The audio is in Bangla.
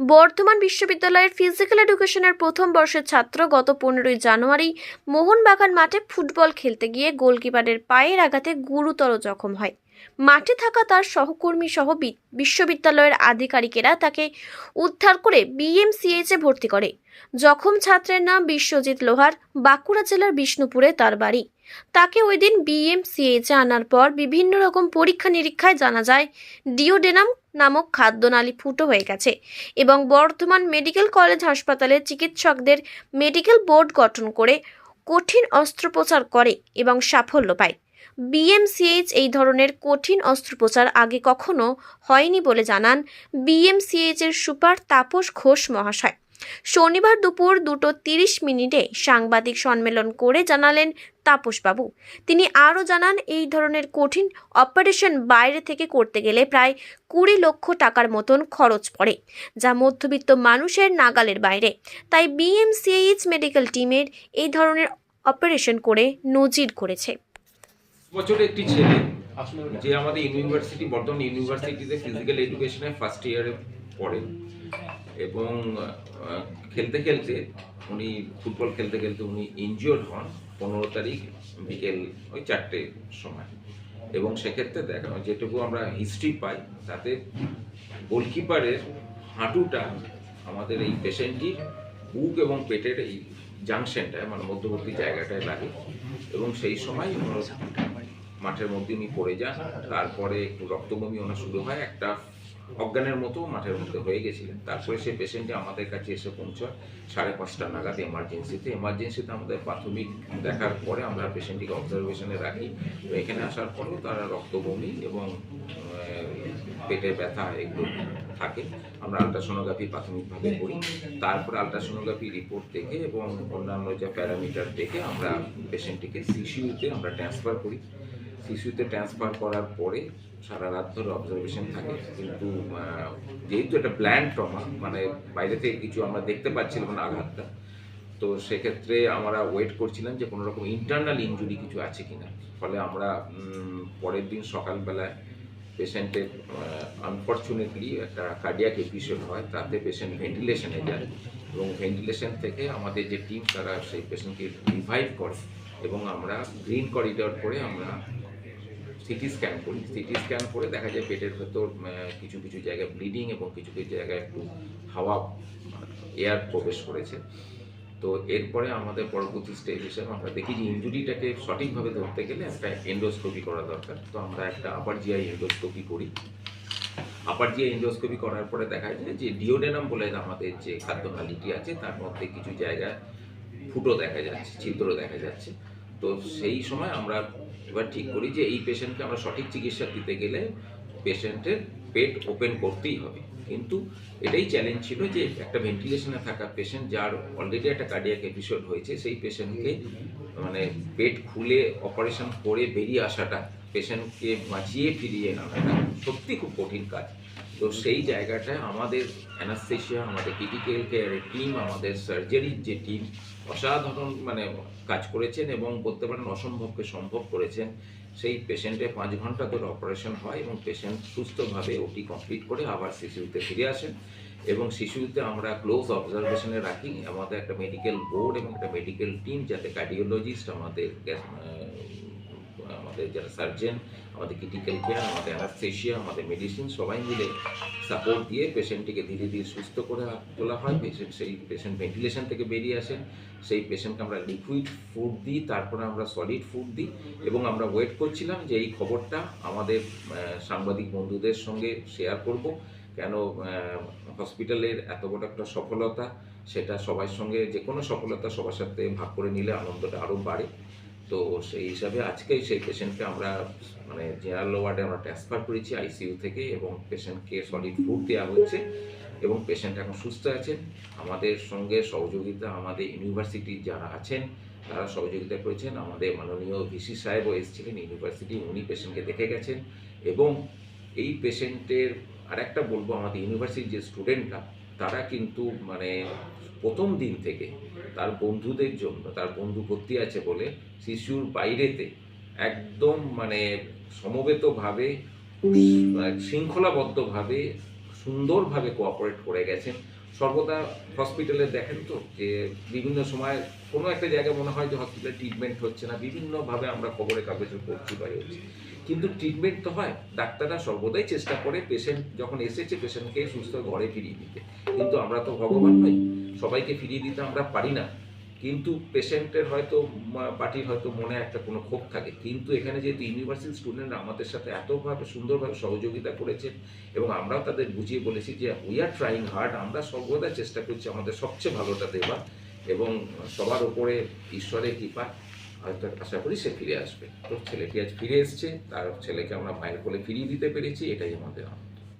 বর্ধমান বিশ্ববিদ্যালয়ের ফিজিক্যাল এডুকেশনের প্রথম বর্ষের ছাত্র গত পনেরোই জানুয়ারি মোহনবাগান মাঠে ফুটবল খেলতে গিয়ে গোলকিপারের পায়ের আঘাতে গুরুতর জখম হয়। মাঠে থাকা তার সহকর্মী সহ বিশ্ববিদ্যালয়ের আধিকারিকেরা তাকে উদ্ধার করে বিএমসিএইচে ভর্তি করে। জখম ছাত্রের নাম বিশ্বজিৎ লোহার, বাঁকুড়া জেলার বিষ্ণুপুরে তার বাড়ি। তাকে ওই দিন বিএমসিএইচে আনার পর বিভিন্ন রকম পরীক্ষা নিরীক্ষায় জানা যায়, ডিওডেনাম নামক খাদ্যনালী ফুটো হয়ে গেছে এবং বর্ধমান মেডিকেল কলেজ হাসপাতালে চিকিৎসকদের মেডিকেল বোর্ড গঠন করে কঠিন অস্ত্রোপচার করে এবং সাফল্য পায়। বিএমসিএইচ এই ধরনের কঠিন অস্ত্রোপচার আগে কখনো হয়নি বলে জানান বিএমসিএইচ এর সুপার তাপস ঘোষ মহাশয়। শনিবার দুপুর দুটো তিরিশ মিনিটে সাংবাদিক সম্মেলন করে জানালেন তাপসবাবু। তিনি আরও জানান, এই ধরনের কঠিন অপারেশন বাইরে থেকে করতে গেলে প্রায় কুড়ি লক্ষ টাকার মতন খরচ পড়ে, যা মধ্যবিত্ত মানুষের নাগালের বাইরে। তাই বিএমসিএইচ মেডিকেল টিমের এই ধরনের অপারেশন করে নজির করেছে। একটি ছেলে, যে আমাদের ইউনিভার্সিটি, বর্ধমান ইউনিভার্সিটিতে ফিজিক্যাল এডুকেশনে ফার্স্ট ইয়ারে পড়ে। এবং খেলতে খেলতে উনি, ফুটবল খেলতে খেলতে উনি ইনজিওর্ড হন পনেরো তারিখ বিকেল ওই চারটে সময়। এবং সেক্ষেত্রে দেখা, যেটুকু আমরা হিস্ট্রি পাই, তাতে গোলকিপারের হাঁটুটা আমাদের এই পেশেন্টটির বুক এবং পেটের এই জাংশনটায় মানে মধ্যবর্তী জায়গাটায় লাগে। এবং সেই সময় মাঠের মধ্যে উনি পড়ে যান। তারপরে একটু রক্তবমি ওনার শুরু হয়, একটা অজ্ঞানের মতো মাঠের মধ্যে হয়ে গেছিলেন। তারপরে সেই পেশেন্টটি আমাদের কাছে এসে পৌঁছয়। সাড়ে পাঁচটা নাগাদ এমার্জেন্সিতে এমার্জেন্সিতে আমাদের প্রাথমিক দেখার পরে আমরা পেশেন্টটিকে অবজারভেশনে রাখি। এখানে আসার পরেও তারা রক্তবমি এবং পেটে ব্যথা এগুলো থাকে। আমরা আলট্রাসোনোগ্রাফি প্রাথমিকভাবে করি। তারপরে আলট্রাসোনোগ্রাফি রিপোর্ট দেখে এবং অন্যান্য যে প্যারামিটার দেখে আমরা পেশেন্টটিকে সিসিউতে আমরা ট্রান্সফার করি। সিসিউতে ট্রান্সফার করার পরে সারা রাত ধরে অবজারভেশন থাকে। কিন্তু যেহেতু এটা ব্ল্যান্ড ট্রমা মানে বাইরে থেকে কিছু আমরা দেখতে পাচ্ছিলাম না আঘাতটা, তো সেক্ষেত্রে আমরা ওয়েট করছিলাম যে কোনো রকম ইন্টারনাল ইনজুরি কিছু আছে কিনা। ফলে আমরা পরের দিন সকালবেলায় পেশেন্টের আনফর্চুনেটলি একটা কার্ডিয়াক এপিসোড হয়, তাতে পেশেন্ট ভেন্টিলেশনে যায়। এবং ভেন্টিলেশন থেকে আমাদের যে টিম তারা সেই পেশেন্টকে রিভাইভ করে এবং আমরা গ্রিন করিডর করে আমরা সিটি স্ক্যান করি। সিটি স্ক্যান করে দেখা যায় পেটের ভেতর কিছু কিছু জায়গায় ব্লিডিং এবং কিছু কিছু জায়গায় একটু হাওয়া এয়ার প্রবেশ করেছে। তো এরপরে আমাদের পরবর্তী স্টেজ হিসেবে আমরা দেখি যে ইঞ্জুরিটাকে সঠিকভাবে ধরতে গেলে একটা এন্ডোস্কোপি করা দরকার। তো আমরা একটা আপার জিআই এন্ডোস্কোপি করি। আপার জিআই এন্ডোস্কোপি করার পরে দেখা যায় যে ডিওডেনাম বলে আমাদের যে খাদ্য খাদ্যনালীটি আছে, তার মধ্যে কিছু জায়গায় ফুটো দেখা যাচ্ছে, ছিদ্র দেখা যাচ্ছে। তো সেই সময় আমরা এবার ঠিক করি যে এই পেশেন্টকে আমরা সঠিক চিকিৎসা দিতে গেলে পেশেন্টের পেট ওপেন করতেই হবে। কিন্তু এটাই চ্যালেঞ্জ ছিল যে একটা ভেন্টিলেশনে থাকা পেশেন্ট যার অলরেডি একটা কার্ডিয়াক এপিসোড হয়েছে, সেই পেশেন্টকে মানে পেট খুলে অপারেশন করে বেরিয়ে আসাটা পেশেন্টকে বাঁচিয়ে ফিরিয়ে আনাটা সত্যি খুব কঠিন কাজ। তো সেই জায়গাটায় আমাদের অ্যানাস্থেশিয়া আমাদের ক্রিটিক্যাল কেয়ারের টিম আমাদের সার্জারির যে টিম অসাধারণ মানে কাজ করেছেন এবং করতে পারেন অসম্ভবকে সম্ভব করেছেন। সেই পেশেন্টে পাঁচ ঘণ্টা ধরে অপারেশন হয় এবং পেশেন্ট সুস্থভাবে ওটি কমপ্লিট করে আবার শিশুতে ফিরে আসেন এবং শিশুতে আমরা ক্লোজ অবজারভেশনে রাখি। আমাদের একটা মেডিকেল বোর্ড এবং একটা মেডিকেল টিম যাতে কার্ডিওলজিস্ট আমাদের আমাদের যারা সার্জেন আমাদের ক্রিটিক্যাল কেয়ার আমাদের অ্যানাস্থেশিয়া আমাদের মেডিসিন সবাই মিলে সাপোর্ট দিয়ে পেশেন্টটিকে ধীরে ধীরে সুস্থ করে তোলা হয়। পেশেন্ট সেই পেশেন্ট ভেন্টিলেশন থেকে বেরিয়ে আসেন সেই পেশেন্টকে আমরা লিকুইড ফুড দিই, তারপরে আমরা সলিড ফুড দিই এবং আমরা ওয়েট করছিলাম যে এই খবরটা আমাদের সাংবাদিক বন্ধুদের সঙ্গে শেয়ার করব। কেন হসপিটালের এত বড় একটা সফলতা, সেটা সবার সঙ্গে যে কোনো সফলতা সবার সাথে ভাগ করে নিলে আনন্দটা আরও বাড়ে। তো সেই হিসাবে আজকেই সেই পেশেন্টকে আমরা মানে জেনারেল ওয়ার্ডে আমরা ট্রান্সফার করেছি আইসিইউ থেকে এবং পেশেন্টকে সলিড ফুড দেওয়া হচ্ছে এবং পেশেন্ট এখন সুস্থ আছেন। আমাদের সঙ্গে সহযোগিতা, আমাদের ইউনিভার্সিটির যারা আছেন, তারা সহযোগিতা করেছেন। আমাদের মাননীয় ভিসি সাহেবও এসেছিলেন ইউনিভার্সিটি উনি পেশেন্টকে দেখে গেছেন এবং এই পেশেন্টের আরেকটা বলব, আমাদের ইউনিভার্সিটির যে স্টুডেন্টরা তারা কিন্তু মানে প্রথম দিন থেকে তার বন্ধুদের জন্য, তার বন্ধু ভর্তি আছে বলে শিশুর বাইরেতে একদম মানে সমবেতভাবে শৃঙ্খলাবদ্ধভাবে, সুন্দরভাবে কোঅপারেট করে গেছেন। সর্বদা হসপিটালে দেখেন তো যে বিভিন্ন সময় কোনো একটা জায়গায় মনে হয় যে হসপিটালে ট্রিটমেন্ট হচ্ছে না, বিভিন্নভাবে আমরা খবরের কাগজে পড়ছি বা হচ্ছে কিন্তু ট্রিটমেন্ট তো হয়। ডাক্তাররা সর্বদাই চেষ্টা করে পেশেন্ট যখন এসেছে পেশেন্টকে সুস্থ ঘরে ফিরিয়ে দিতে। কিন্তু আমরা তো ভগবান নই। সবাইকে ফিরিয়ে দিতে আমরা পারি না। কিন্তু পেশেন্টের হয়তো পার্টির হয়তো মনে একটা কোনো ক্ষোভ থাকে। কিন্তু এখানে যেহেতু ইউনিভার্সিটি স্টুডেন্টরা আমাদের সাথে এতভাবে সুন্দরভাবে সহযোগিতা করেছেন এবং আমরাও তাদের বুঝিয়ে বলেছি যে উই আর ট্রাইং হার্ড আমরা সর্বদা চেষ্টা করছি আমাদের সবচেয়ে ভালোটা দেওয়া এবং সবার উপরে ঈশ্বরের কৃপা হয়তো আশা করি সে ফিরে আসবে তো ছেলেটি আজ ফিরে এসছে তার ছেলেকে আমরা মায়ের কোলে ফিরিয়ে দিতে পেরেছি, এটাই আমাদের আনন্দ।